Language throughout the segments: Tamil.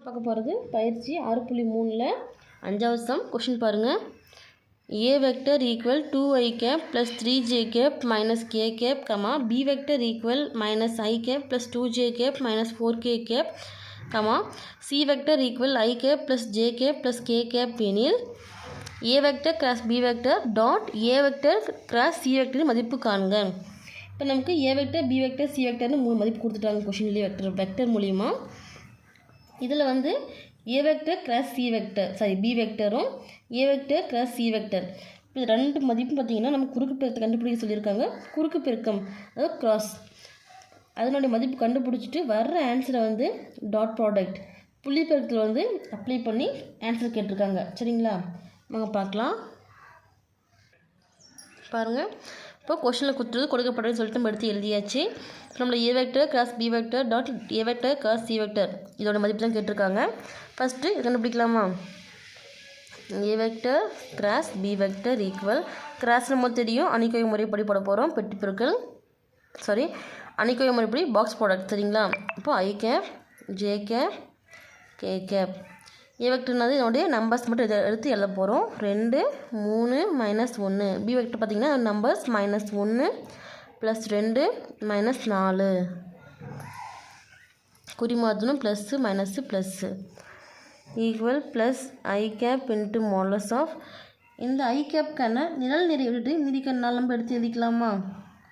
பார்க்க போகிறது பயிற்சி ஆறு புள்ளி மூணில் அஞ்சாவது சம் கொஷின் பாருங்கள் A vector equal to I cap plus three J cap minus K cap comma B vector equal minus I cap plus two J cap minus four K cap comma C vector equal I cap plus J cap plus K cap எனில் A vector cross B vector dot A vector cross C vector மதிப்பு காண்க. இப்போ நமக்கு A vector B vector C வெக்டர்னு மூணு மதிப்பு கொடுத்துட்டாங்க கொஷின்லேயே வெக்டர் வெக்டர் மூலிமா இதில் வந்து A vector cross C vector sorry B வெக்டரும் A vector cross C vector இப்போ ரெண்டு மதிப்பும் பார்த்திங்கன்னா நம்ம குறுக்கு பெருக்கத்தை கண்டுபிடிக்க சொல்லியிருக்காங்க. குறுக்கு பெருக்கம் அதாவது கிராஸ் அதனுடைய மதிப்பு கண்டுபிடிச்சிட்டு வர்ற ஆன்சரை வந்து டாட் ப்ராடக்ட் புள்ளி பெருக்கத்தில் வந்து அப்ளை பண்ணி ஆன்சர் கேட்டிருக்காங்க. சரிங்களா? நாங்கள் பார்க்கலாம். பாருங்கள் இப்போ கொஷனில் கொடுத்துறது கொடுக்கப்பட்டதுன்னு சொல்லிட்டு நம்ம எடுத்து எழுதியாச்சு. நம்மளோட A vector cross B vector dot A vector cross C vector இதோட மதிப்பு தான் கேட்டிருக்காங்க. ஃபஸ்ட்டு இது கண்டுபிடிக்கலாமா? A vector cross B vector equal cross நம்ம தெரியும். அணிக்கோய் முறைப்படி போட போகிறோம் பெட்டி பொருட்கள் சாரி அணிக்கோய் முறைப்படி பாக்ஸ் ப்ராடக்ட் சரிங்களா இப்போ I cap J cap K cap A வெக்டர்னாது என்னுடைய நம்பர்ஸ் மட்டும் எடுத்து எழுத போகிறோம் ரெண்டு மூணு மைனஸ் ஒன்று பி வெக்டர் பார்த்திங்கன்னா நம்பர்ஸ் மைனஸ் ஒன்று ப்ளஸ் ரெண்டு மைனஸ் நாலு. குறிமாத்தணும் plus minus plus equal plus I cap into modulus of இந்த ஐ கேப்க்கான நிழல் நிறை விட்டுட்டு மீதிக்க நம்ம எடுத்து எழுதிக்கலாமா?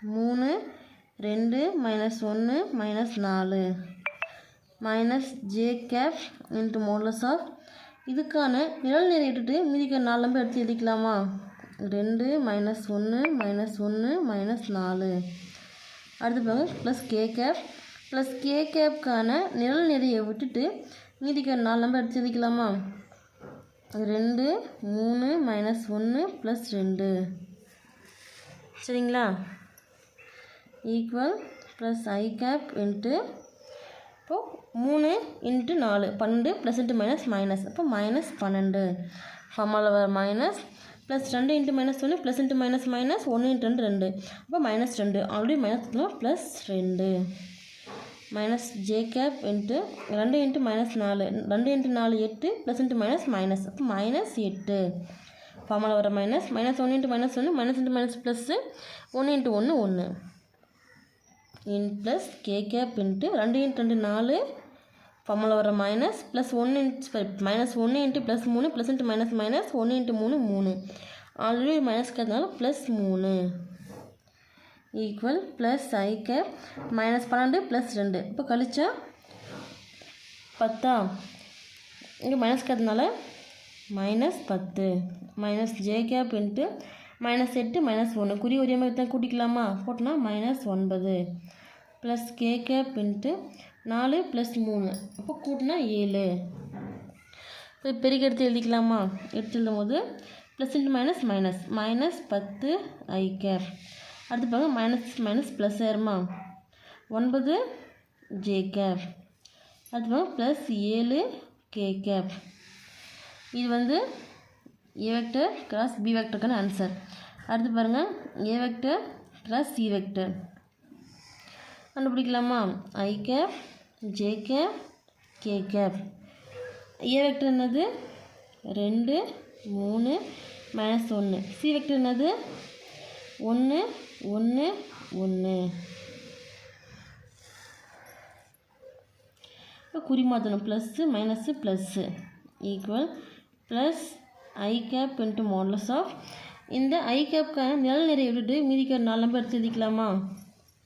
மூணு ரெண்டு மைனஸ் ஒன்று மைனஸ் நாலு. Minus J cap into modulus of இதுக்கான நிழல் நிறை மீதிக்க நாலு நம்பர் எடுத்து எழுதிக்கலாமா? ரெண்டு மைனஸ் ஒன்று மைனஸ் ஒன்று மைனஸ் நாலு. அடுத்து பாருங்க plus K cap plus K கேப்க்கான நிழல் நிறையை விட்டுட்டு மீதிக்க நாலு நம்பர் எடுத்து எழுதிக்கலாமா? ரெண்டு மூணு மைனஸ் ஒன்று ப்ளஸ் ரெண்டு. சரிங்களா? Equal plus I cap into இப்போது மூணு இன்ட்டு நாலு. பன்னெண்டு ப்ளஸ் இன்ட்டு மைனஸ் மைனஸ் அப்போ மைனஸ் பன்னெண்டு. ஃபார்மாவில் வர மைனஸ் ப்ளஸ் ரெண்டு இன்ட்டு மைனஸ் ஒன்று ப்ளஸ் இன்ட்டு மைனஸ் மைனஸ் ஒன்று இன்ட்டு ரெண்டு ரெண்டு. அப்போ மைனஸ் ரெண்டு. ஆல்ரெடி மைனஸ் ப்ளஸ் ரெண்டு. மைனஸ் ஜே கேப் இன்ட்டு ரெண்டு இன்ட்டு மைனஸ் நாலு. ரெண்டு இன்ட்டு நாலு எட்டு ப்ளஸ் இன்ட்டு மைனஸ் மைனஸ் அப்போ மைனஸ் எட்டு. ஃபார்மாவில் வர மைனஸ் மைனஸ் ஒன்று இன்ட்டு மைனஸ் ஒன்று மைனஸ் இன்ட்டு மைனஸ் ப்ளஸ்ஸு ஒன்று இன்ட்டு ஒன்று ஒன்று in plus K cap into ரெண்டு இன்ட் ரெண்டு நாலு. ஃபார்மில் வர மைனஸ் ப்ளஸ் ஒன்று இன்ட்டு மைனஸ் ஒன்று இன்ட்டு ப்ளஸ் மூணு ப்ளஸ் இன்ட்டு மைனஸ் மைனஸ் ஒன்று இன்ட்டு மூணு மூணு. ஆல்ரெடி மைனஸ் கேட்கறதுனால ப்ளஸ் மூணு. Equal plus I cap minus பன்னெண்டு ப்ளஸ் ரெண்டு. இப்போ கழிச்சா பத்தா? இங்கே மைனஸ் இருக்கிறதுனால மைனஸ் பத்து. Minus J cap into minus எட்டு மைனஸ் ஒன்று குறி ஒரே மாதிரி தான் கூட்டிக்கலாமா? போட்டோன்னா மைனஸ் ஒன்பது. ப்ளஸ் கே கேப் இன்ட்டு நாலு ப்ளஸ் மூணு. அப்போ கூட்டினா ஏழு. இப்போ பெருக்கி எடுத்து எழுதிக்கலாமா? எடுத்து எழுதும் போது plus into minus minus minus பத்து ஐ கேப் அடுத்து பாருங்க மைனஸ் மைனஸ் ப்ளஸ் ஏறுமா? ஒன்பது ஜே கேப் அடுத்து பாருங்க ப்ளஸ் ஏழு கே கேப் இது வந்து ஏ வெக்டர் கிராஸ் பி வெக்டருக்கான ஆன்சர் அடுத்து பாருங்கள் A vector cross C vector கண்டுபிடிக்கலாமா? I cap J cap K cap A vector என்னது? ரெண்டு மூணு மைனஸ் ஒன்று சி வெக்டர் என்னது? ஒன்று ஒன்று ஒன்று இப்போ குறி மாற்றணும் plus minus plus equal plus I cap into modulus of இந்த ஐ கேப்க்கான நிழல் நிறைய விட்டுட்டு மீதிக்கிற நாலு நம்பர் எடுத்து எழுதிக்கலாமா?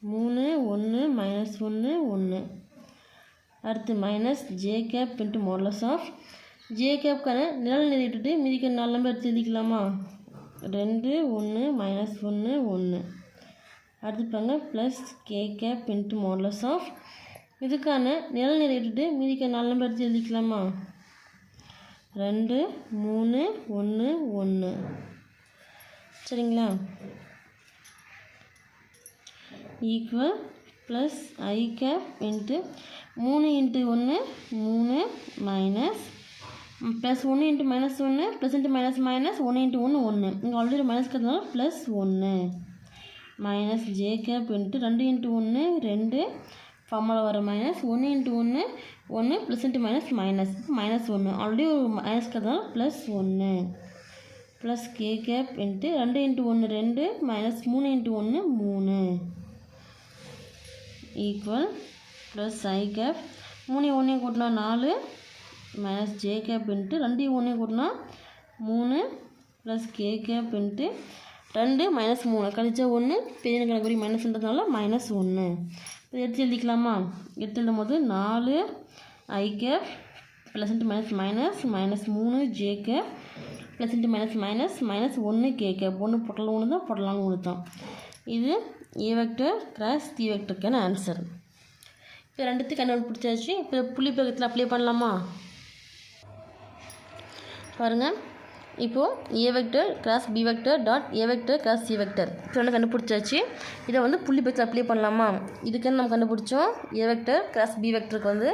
மூணு ஒன்று மைனஸ் ஒன்று ஒன்று அடுத்து minus J cap into modulus of J கேப்க்கான நிழல் நிறைய விட்டுட்டு மீதிக்கிற நாலு நம்பர் எடுத்து எழுதிக்கலாமா? ரெண்டு ஒன்று மைனஸ் ஒன்று ஒன்று அடுத்து பாருங்க plus K cap into modulus of இதுக்கான நிழல் நிறைய விட்டுட்டு மீதிக்கிற நாலு நம்பர் எடுத்து எழுதிக்கலாமா? ரெண்டு மூணு ஒன்று ஒன்று சரிங்களா? Equal plus I cap into மூணு இன்ட்டு ஒன்று மூணு மைனஸ் ப்ளஸ் ஒன்று இன்ட்டு மைனஸ் ஒன்று ப்ளஸ் இன்ட்டு மைனஸ் மைனஸ் ஒன்று இன்ட்டு ஒன்று ஒன்று இங்கே ஆல்ரெடி மைனஸ் இருக்கிறதுனால ப்ளஸ் ஒன்று மைனஸ் ஜே கேப் இன்ட்டு ரெண்டு இன்ட்டு ஒன்று ரெண்டு ஃபார்முலா வர மைனஸ் ஒன்று இன்ட்டு ஒன்று ஒன்று plus into minus minus minus ஒன்று ஆல்ரெடி ஒரு மைனஸ் இருக்கிறதுனால ப்ளஸ் ஒன்று ப்ளஸ் கே கேப் இன்ட்டு ரெண்டு இன்ட்டு ஒன்று ரெண்டு மைனஸ் மூணு இன்ட்டு ஒன்று மூணு. ஈக்குவல் ப்ளஸ் ஐ கேப் மூணு ஒன்றையும் கூட்டினா நாலு மைனஸ் ஜே கேப் இன்ட்டு ரெண்டையும் ஒன்றையும் கூட்டினா மூணு ப்ளஸ் கே கேப் இன்ட்டு ரெண்டு மைனஸ் மூணு. கழிச்சா ஒன்று பெரிய கணக்கு மைனஸ்ன்றதுனால மைனஸ் ஒன்று எடுத்து எழுதிக்கலாமா? எடுத்து எழுதும் போது நாலு I cap plus into minus minus minus மூணு J cap plus into minus minus minus ஒன்று கே கேப் ஒன்று பொட்டல் ஒன்று தான் பொட்டலாம் ஒன்று தான். இது ஏ வெக்டர் கிராஸ் தி வெக்டருக்கான ஆன்சர் இப்போ ரெண்டுத்தையும் கண்டுபிடிச்சாச்சு. இப்போ புள்ளி பக்கத்தில் அப்ளை பண்ணலாமா? பாருங்கள் இப்போது A vector cross B vector dot A vector cross C vector இப்போ ரெண்டு கண்டுபிடிச்சாச்சு. இதை வந்து புள்ளி பக்கத்தில் அப்ளை பண்ணலாமா? இதுக்குன்னு நம்ம கண்டுபிடிச்சோம். ஏ வெக்டர் கிராஸ் பி வெக்டருக்கு வந்து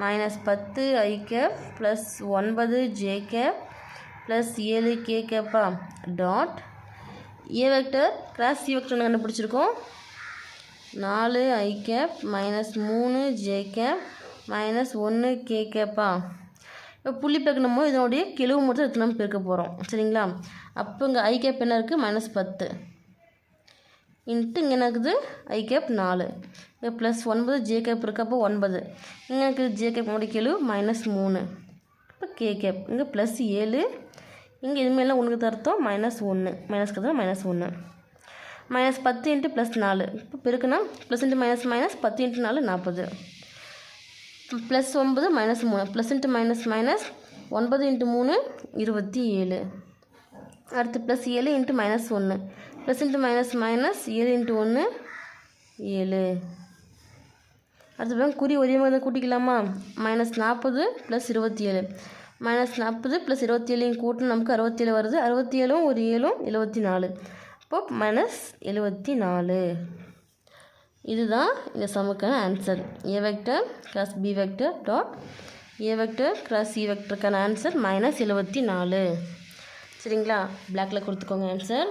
மைனஸ் பத்து ஐ கேப் ப்ளஸ் ஒன்பது ஜே கேப் ப்ளஸ் ஏழு கே கேப்பா dot A vector cross C vector கண்டுபிடிச்சிருக்கோம். நாலு ஐ கேப் மைனஸ் மூணு ஜே கேப் மைனஸ் ஒன்று கே கேப்பா இப்போ புள்ளி பெருக்கணும் போது இதனுடைய கிழவு மட்டும் எடுத்து நம்ம பெருக்க போகிறோம் சரிங்களா? அப்போ இங்கே ஐ கேப் என்ன இருக்குது மைனஸ் பத்து. இன்ட்டு இங்கே என்ன இருக்குது ஐ கேப் நாலு. இங்கே ப்ளஸ் ஒன்பது ஜே கேப் இருக்குது அப்போ ஒன்பது. இங்கே இருக்குது ஜே கேப் முடிக்கலு மைனஸ் மூணு. இப்போ கே கேப் இங்கே ப்ளஸ் ஏழு. இங்கே இதுமாரிலாம் உனக்கு அர்த்தம். மைனஸ் ஒன்று மைனஸ் தான் மைனஸ் ஒன்று மைனஸ் பத்து இன்ட்டு ப்ளஸ் நாலு. இப்போ பிறகுனா ப்ளஸ் இன்ட்டு மைனஸ் மைனஸ் பத்து இன்ட்டு நாலு நாற்பது ப்ளஸ் ஒன்பது மைனஸ் மூணு. ப்ளஸ் இன்ட்டு மைனஸ் மைனஸ் ஒன்பது இன்ட்டு மூணு இருபத்தி ஏழு. அடுத்து ப்ளஸ் ஏழு இன்ட்டு மைனஸ் ஒன்று ப்ளஸ் இன்ட்டு மைனஸ் மைனஸ் ஏழு இன்ட்டு ஒன்று ஏழு. அடுத்து பாருங்க குறி ஒரே மாதிரி தான் கூட்டிக்கலாமா? மைனஸ் நாற்பது ப்ளஸ் இருபத்தி ஏழு மைனஸ் நாற்பது ப்ளஸ் இருபத்தி ஏழையும் கூட்டணும் நமக்கு அறுபத்தேழு வருது. அறுபத்தி ஏழும் ஒரு ஏழும் எழுபத்தி நாலு அப்போது மைனஸ் எழுபத்தி நாலு இதுதான் இந்த சமுக்கான answer A vector cross B vector dot A vector cross C வெக்டருக்கான answer minus எழுபத்தி நாலு சரிங்களா? பிளாக்கில் கொடுத்துக்கோங்க ஆன்சர்